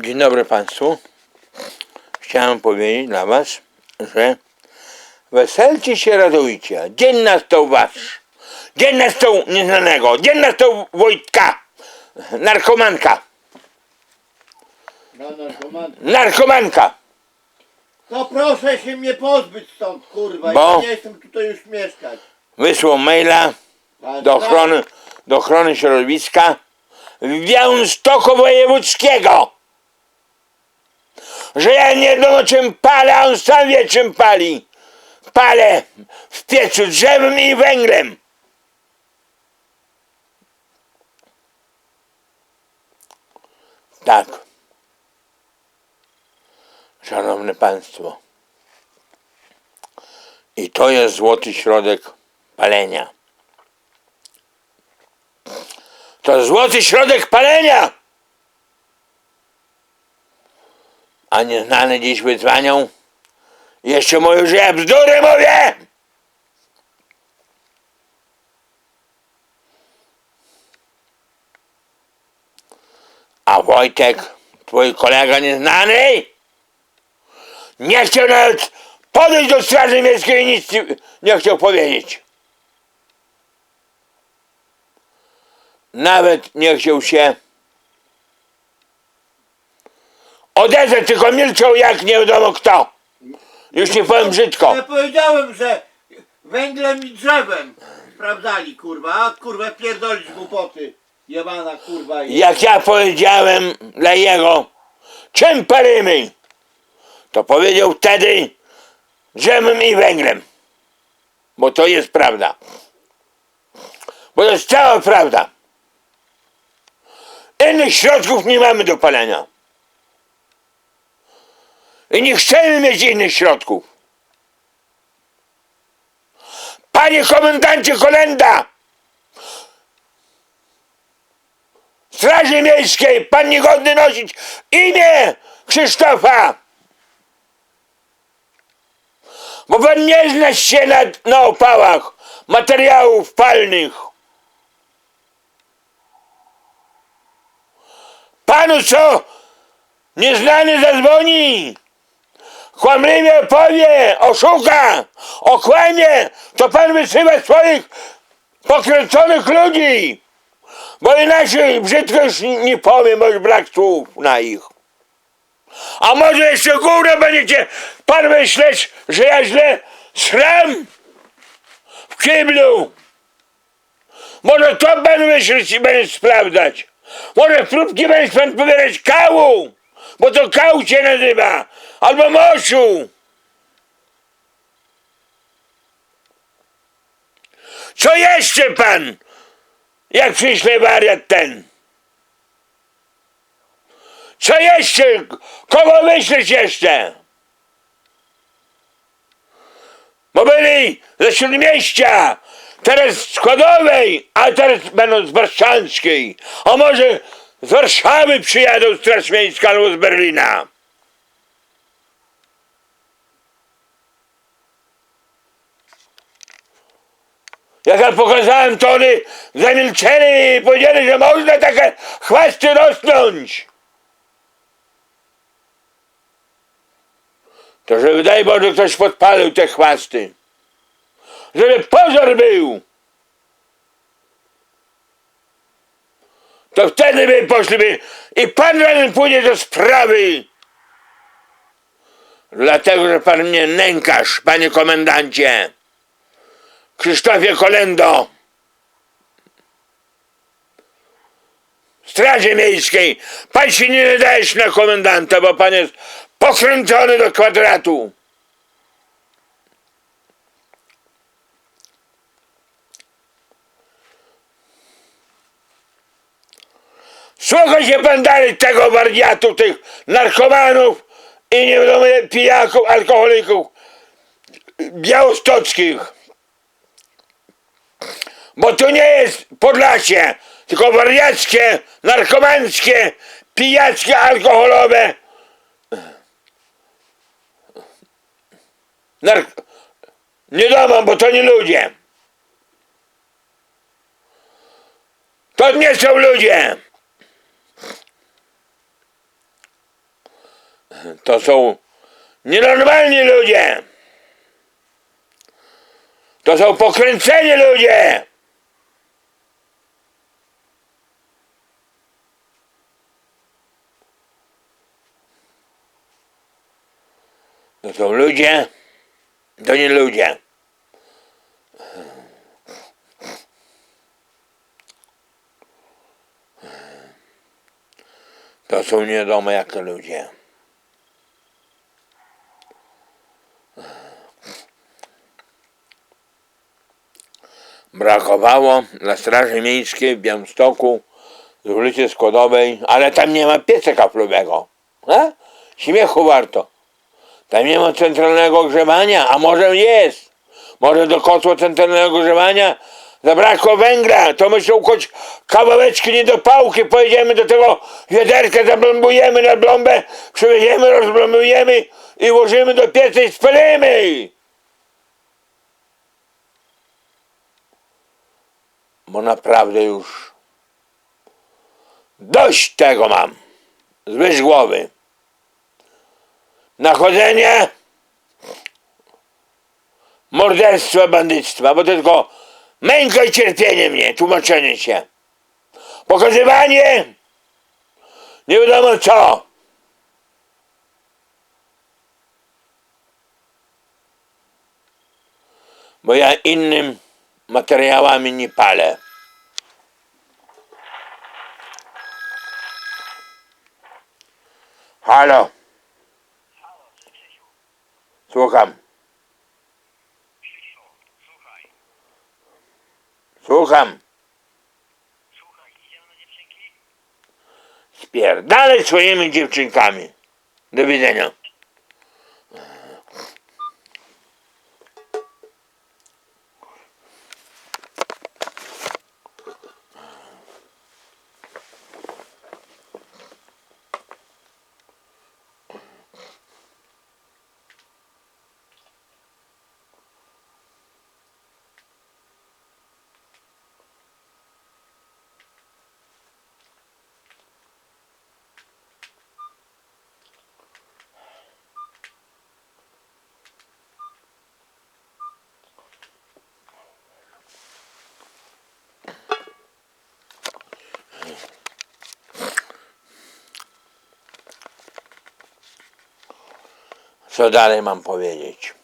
Dzień dobry Państwu. Chciałem powiedzieć dla Was, że weselcie się, radujcie. Dzień nastał Wasz. Dzień nastał nieznanego. Dzień nastał Wojtka. Narkomanka. Na narkoman. Narkomanka. To proszę się mnie pozbyć stąd, kurwa. Bo? Ja nie jestem tutaj już mieszkać. Wysłał maila do ochrony, do ochrony środowiska w Białymstoku Wojewódzkiego. Że ja nie wiadomo czym palę, a on sam wie czym pali. Palę w piecu drzewem i węglem. Tak. Szanowne Państwo. I to jest złoty środek palenia. To złoty środek palenia! A nieznany dziś wyzwanią. Jeszcze że ja bzdury mówię! A Wojtek, twój kolega nieznany, nie chciał nawet podejść do Straży Miejskiej i nic nie chciał powiedzieć. Nawet nie chciał się odezwać, tylko milczał jak nie wiadomo kto. Już nie powiem brzydko. Ja powiedziałem, że węglem i drzewem sprawdzali, kurwa. A kurwa pierdolić głupoty. Jebana kurwa. i- Jak ja powiedziałem dla jego, czym palimy, to powiedział wtedy drzewem i węglem. Bo to jest prawda. Bo to jest cała prawda. Innych środków nie mamy do palenia. I nie chcemy mieć innych środków. Panie komendancie Kolenda! Straży Miejskiej, pan niegodny nosić imię Krzysztofa! Bo pan nie zna się na, na opałach materiałów palnych. Panu co? Nieznany zadzwoni. Kłamliwie powie, oszuka, okłamie, to pan wysyła swoich pokręconych ludzi. Bo inaczej brzydko już nie powiem, bo już brak słów na ich. A może jeszcze górę będziecie pan myśleć, że ja źle sram w kiblu. Może to będę myśleć i będę sprawdzać. Może próbki będziesz pan pobierać kału, bo to kał się nazywa, albo moczu. Co jeszcze pan? Jak przyśle wariat ten? Co jeszcze? Kogo myśleć jeszcze? Bo byli ze Śródmieścia, teraz z Składowej, a teraz będą z Warszawskiej. A może z Warszawy przyjadą Straż Miejska albo z Berlina. Jak ja pokazałem, to oni zamilczeli i powiedzieli, że można takie chwasty rosnąć. To żeby daj Boże ktoś podpalił te chwasty. Żeby pożar był. To wtedy by poszliby i pan razem pójdzie do sprawy. Dlatego, że pan mnie nękasz, panie komendancie. Krzysztofie Kolendo. Straży Miejskiej. Pan się nie nadajesz na komendanta, bo pan jest pokręcony do kwadratu. Słuchaj się pan dalej tego wariatu, tych narkomanów i nie wiadomo pijaków, alkoholików białostockich. Bo to nie jest Podlasie, tylko wariackie, narkomanckie, pijackie, alkoholowe. Nark... Nie doma, bo to nie ludzie. To nie są ludzie. To są nienormalni ludzie. To są pokręceni ludzie. To są ludzie, to nie ludzie. To są nie jakie ludzie. Brakowało na Straży Miejskiej w Białymstoku z ulicy Składowej, ale tam nie ma pieca kaflowego. A? Śmiechu warto. Tam nie ma centralnego grzewania, a może jest. Może do kotła centralnego grzewania zabrakło węgla, to my się choć kawałeczki nie do pałki, pojedziemy do tego wiaderka, zablombujemy na blombę, przywieziemy, rozblombujemy i włożymy do pieca i spalimy. Bo naprawdę już dość tego mam. Zwyż głowy. Nachodzenie morderstwa, bandyctwa, bo to tylko męka i cierpienie mnie, tłumaczenie się. Pokazywanie nie wiadomo co. Bo ja innym materiałami nie palę. Halo. Słucham. Słucham. Spierdalaj swoimi dziewczynkami. Do widzenia. Co dalej mam powiedzieć?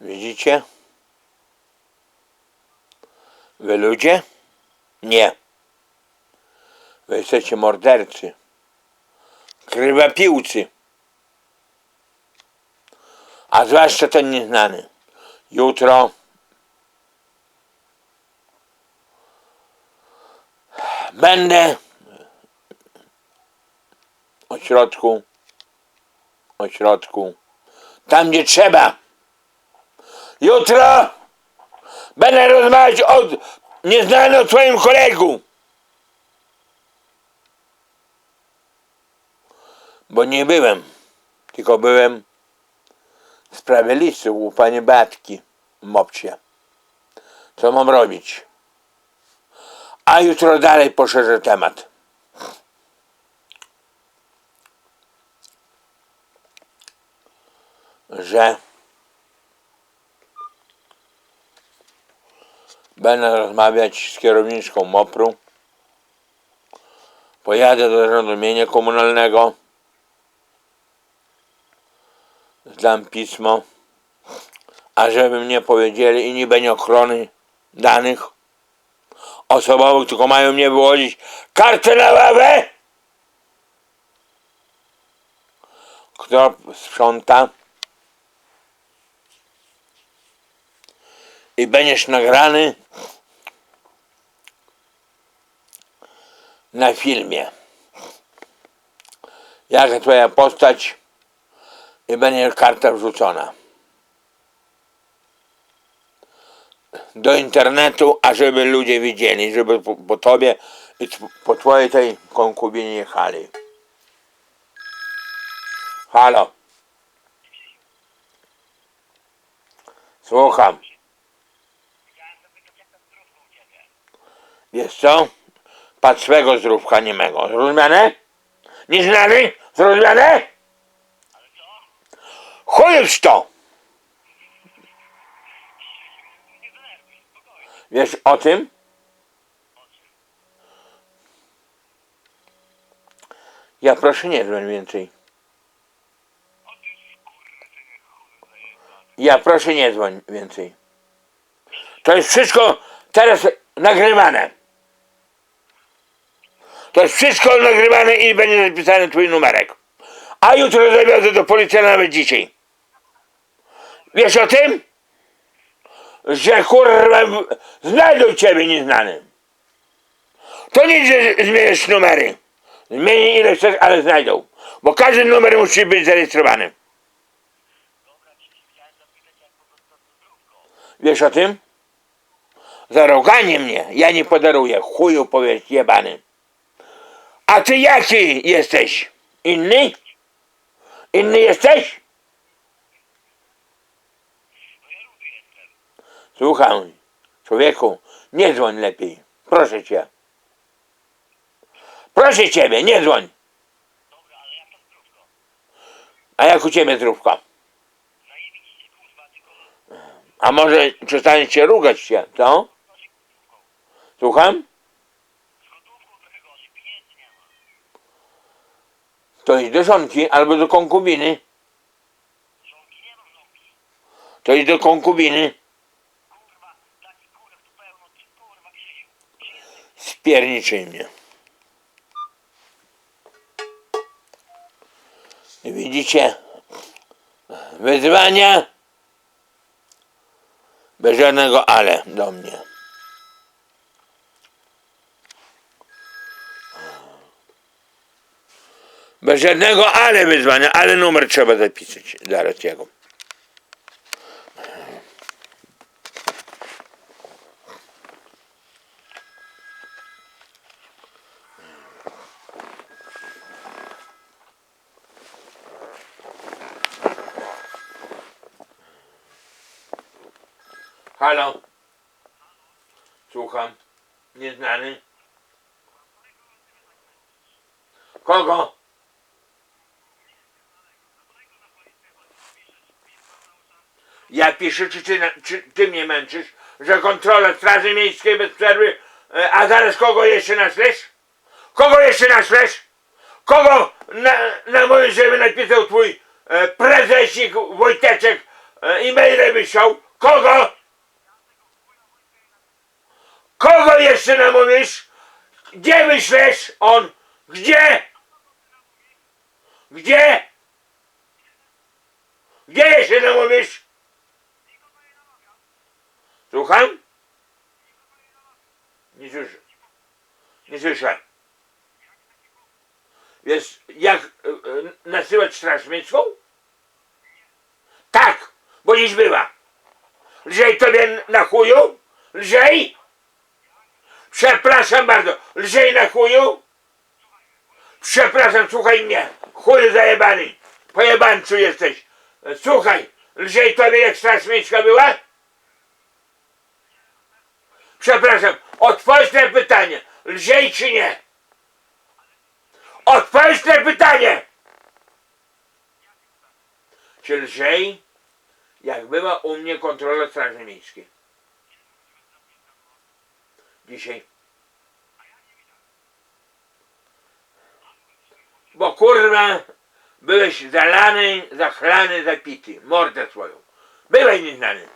Widzicie? Wy ludzie? Nie. Wy jesteście mordercy. Krwiopijcy. A zwłaszcza ten nieznany. Jutro będę o środku, o środku, tam gdzie trzeba. Jutro będę rozmawiać o nieznanym swoim kolegu. Bo nie byłem, tylko byłem w sprawie listy u pani Batki w Mopcie. Co mam robić? A jutro dalej poszerzę temat. Że będę rozmawiać z kierowniczką MOPR-u. Pojadę do Zarządu Mienia Komunalnego. Zdam pismo. A żeby mnie powiedzieli i nie będzie ochrony danych osobowych, tylko mają mnie wyłożyć kartę na ławę, która sprząta i będziesz nagrany na filmie. Jaka twoja postać i będzie karta wrzucona. Do internetu, a żeby ludzie widzieli, żeby po, po tobie i po twojej tej konkubinie jechali. Halo. Słucham. Wiesz co? Patrz swego zdrówka nie mego. Zrozumiane? Nieznany? Zrozumiane? Ale co? Chujesz to! Wiesz o tym? Ja proszę nie dzwoń więcej. Ja proszę nie dzwoń więcej. To jest wszystko teraz nagrywane. To jest wszystko nagrywane i będzie zapisany twój numerek. A jutro zawiozę do policji nawet dzisiaj. Wiesz o tym? Że kurwa znajdą ciebie nieznany. To nie, że zmienisz numery. Zmieni ile chcesz, ale znajdą. Bo każdy numer musi być zarejestrowany. Wiesz o tym? Zaroganie mnie ja nie podaruję. Chuju powiedz jebany. A ty jaki jesteś? Inny? Inny jesteś? No ja lubię jestem. Słuchaj, człowieku, nie dzwoń lepiej. Proszę cię. Proszę ciebie, nie dzwoń. Dobra, ale? A jak u ciebie zdrówko? A może przestaniesz się rugać się, co? Słucham? To idź do żonki albo do konkubiny. To idź do konkubiny. Spierniczyj mnie. Widzicie? Wyzwania bez żadnego ale do mnie. Bez żadnego ale wyzwania, ale numer trzeba zapisać dla Ratiego. Halo? Słucham. Nieznany. Kogo? Ja piszę, czy ty, czy ty mnie męczysz, że kontrola Straży Miejskiej bez przerwy, e, a zaraz kogo jeszcze naszlesz? Kogo jeszcze naszlesz? Kogo na, na moje żeby napisał twój e, prezesik Wojteczek e, e-maile wysłał? Kogo? Kogo jeszcze namówisz? Gdzie wyślesz on? Gdzie? Gdzie? Gdzie jeszcze namówisz? Słucham? Nie słyszę. Nie słyszę. Wiesz, jak e, e, nasyłać straż miejską? Tak, bo dziś była. Lżej tobie na chuju? Lżej? Przepraszam bardzo. Lżej na chuju? Przepraszam, słuchaj mnie. Chuju zajebany. Pojebańcu jesteś. Słuchaj, lżej tobie jak straż miejska była? Przepraszam, odpowiedz na pytanie. Lżej czy nie? Odpowiedz na pytanie! Czy lżej, jak była u mnie kontrola Straży Miejskiej? Dzisiaj. Bo kurwa, byłeś zalany, zachlany, zapity. Mordę swoją. Byłeś nieznany.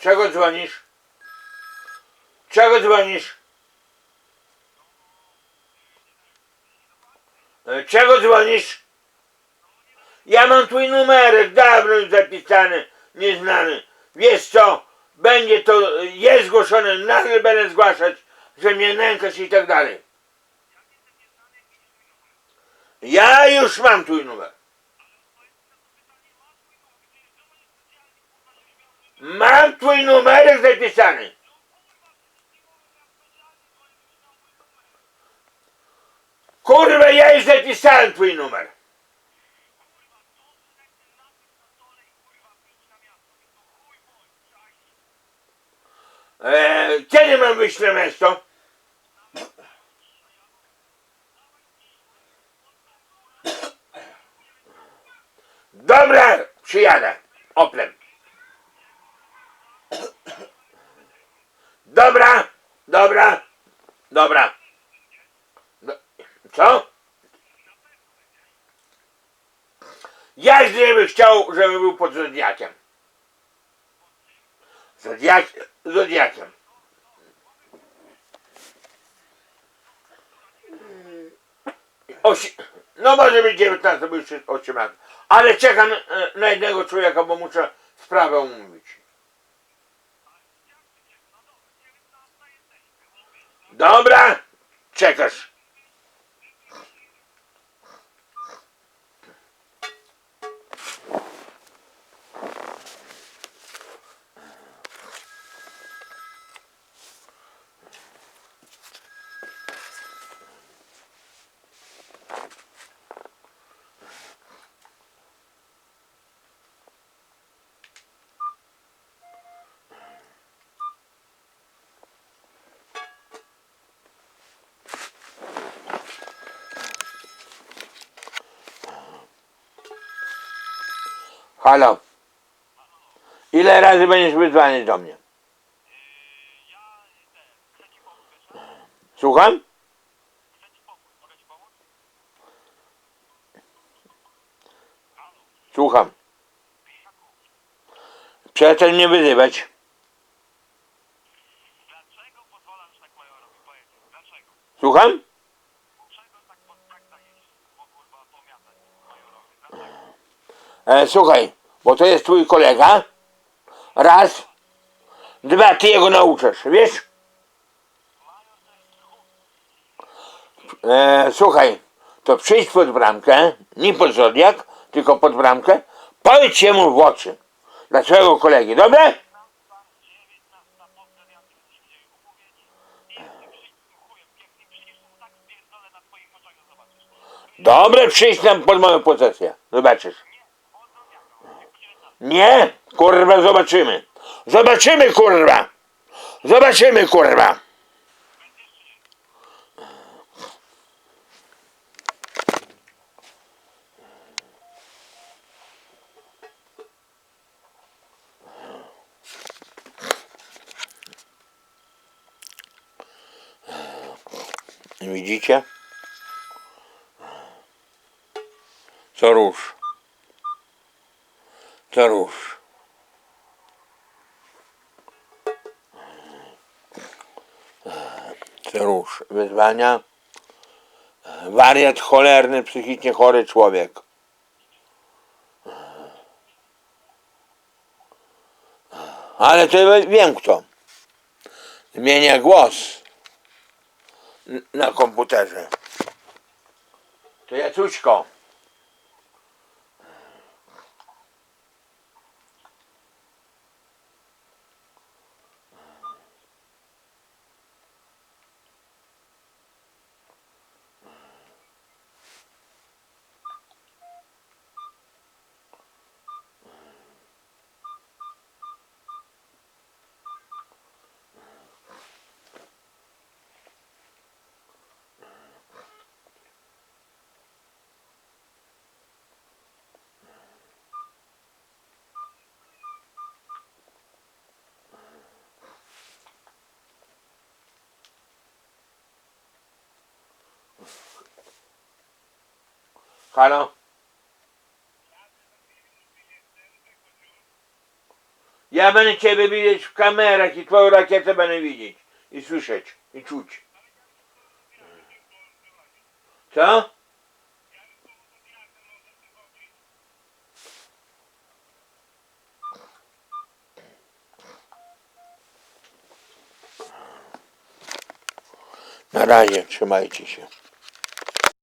Czego dzwonisz? Czego dzwonisz? E, Czego dzwonisz? Ja mam twój numerek, dawno już zapisany, nieznany. Wiesz co? Będzie to, jest zgłoszone, nagle będę zgłaszać, że mnie nękasz i tak dalej. Ja już mam twój numer. Mam twój numerek zapisany. Kurwa, ja już zapisałem twój numer. Eee, kiedy mam wyjść na miasto? Dobra, przyjadę. Oplem. Dobra, dobra, dobra. Do, co? Ja z bym chciał, żeby był pod Zodiakiem. Zodiak, Zodiakiem. Osi, no może być 19, bo już jest 8 lat. Ale czekam e, na jednego człowieka, bo muszę sprawę omówić. Dobra, czekasz. Halo. Ile razy będziesz wydzwaniać do mnie? Słucham? Słucham. Przestań mnie wyzywać. Tak? Słucham? Tak, tak? E, słuchaj, bo to jest twój kolega. Raz. Dwa, ty jego nauczysz, wiesz? E, słuchaj, to przyjdź pod bramkę, nie pod zodiak, tylko pod bramkę. Powiedz mu w oczy dla swojego kolegi, dobre? 19 pozdrawiam cię, jesteśmy się umówieni i jestem brzydkim chujem pięknym, przyjdziesz mu spierdolę na twoich oczach, to zobaczysz. Dobre, przyjdź tam pod moją posesję, zobaczysz. Nie, kurwa, zobaczymy. Zobaczymy, kurwa. Zobaczymy, kurwa. Widzicie? Co. Co rusz. Wyzwania. Wariat cholerny, psychicznie chory człowiek. Ale to wiem kto. Zmienia głos na komputerze. To Jacuśko. Halo? Ja będę ciebie widzieć w kamerach i twoją rakietę będę widzieć. I słyszeć. I czuć. Co? Na razie, trzymajcie się.